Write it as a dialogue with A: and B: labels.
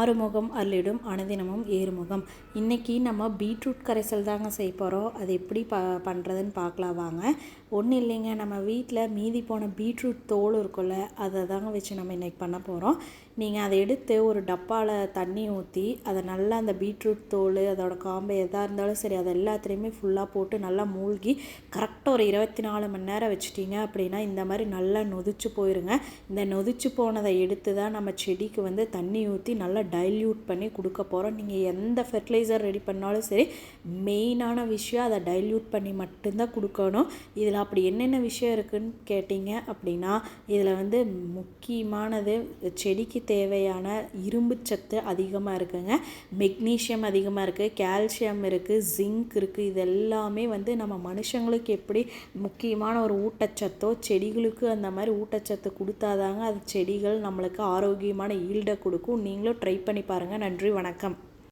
A: ஆறுமுகம் அள்ளிடும் அனுதினமும் ஏறுமுகம். இன்றைக்கி நம்ம பீட்ரூட் கரைசல் தாங்க செய்ய போகிறோம் அது எப்படி ப பண்ணுறதுன்னு பார்க்கலாம் வாங்க. ஒன்றும் இல்லைங்க நம்ம வீட்டில் மீதி போன பீட்ரூட் தோல் இருக்குல்ல அதை தாங்க வச்சு நம்ம இன்றைக்கி பண்ண போகிறோம் நீங்கள் அதை எடுத்து ஒரு டப்பாவில் தண்ணி ஊற்றி அதை நல்லா அந்த பீட்ரூட் தோல் அதோடய காம்பு எதாக இருந்தாலும் சரி அதை எல்லாத்துலேயுமே ஃபுல்லாக போட்டு நல்லா மூழ்கி கரெக்டாக ஒரு இருபத்தி நாலு மணி நேரம் வச்சுட்டிங்க அப்படின்னா இந்த மாதிரி நல்லா நொதிச்சு போயிருங்க. இந்த நொதிச்சு போனதை எடுத்து தான் நம்ம செடிக்கு வந்து தண்ணி ஊற்றி நல்லா டைல்யூட் பண்ணி கொடுக்க போகிறோம் நீங்கள் எந்த ஃபெர்டிலைசர் ரெடி பண்ணாலும் சரி மெயினான விஷயம் அதை டைல்யூட் பண்ணி மட்டும்தான் கொடுக்கணும். இதில் அப்படி என்னென்ன விஷயம் இருக்குதுன்னு கேட்டிங்க அப்படின்னா இதில் வந்து முக்கியமானது செடிக்கு தேவையான இரும்பு சத்து அதிகமாக இருக்குங்க. மெக்னீஷியம் அதிகமாக இருக்குது கால்சியம் இருக்குது ஜிங்க் இருக்குது இது எல்லாமே வந்து நம்ம மனுஷங்களுக்கு எப்படி முக்கியமான ஒரு ஊட்டச்சத்தோ செடிகளுக்கு அந்த மாதிரி ஊட்டச்சத்து கொடுத்தாதாங்க அது செடிகள் நம்மளுக்கு ஆரோக்கியமான ஈல்டை கொடுக்கும். நீங்களும் ட்ரை ட்ரை பண்ணி பாருங்கள் நன்றி வணக்கம்.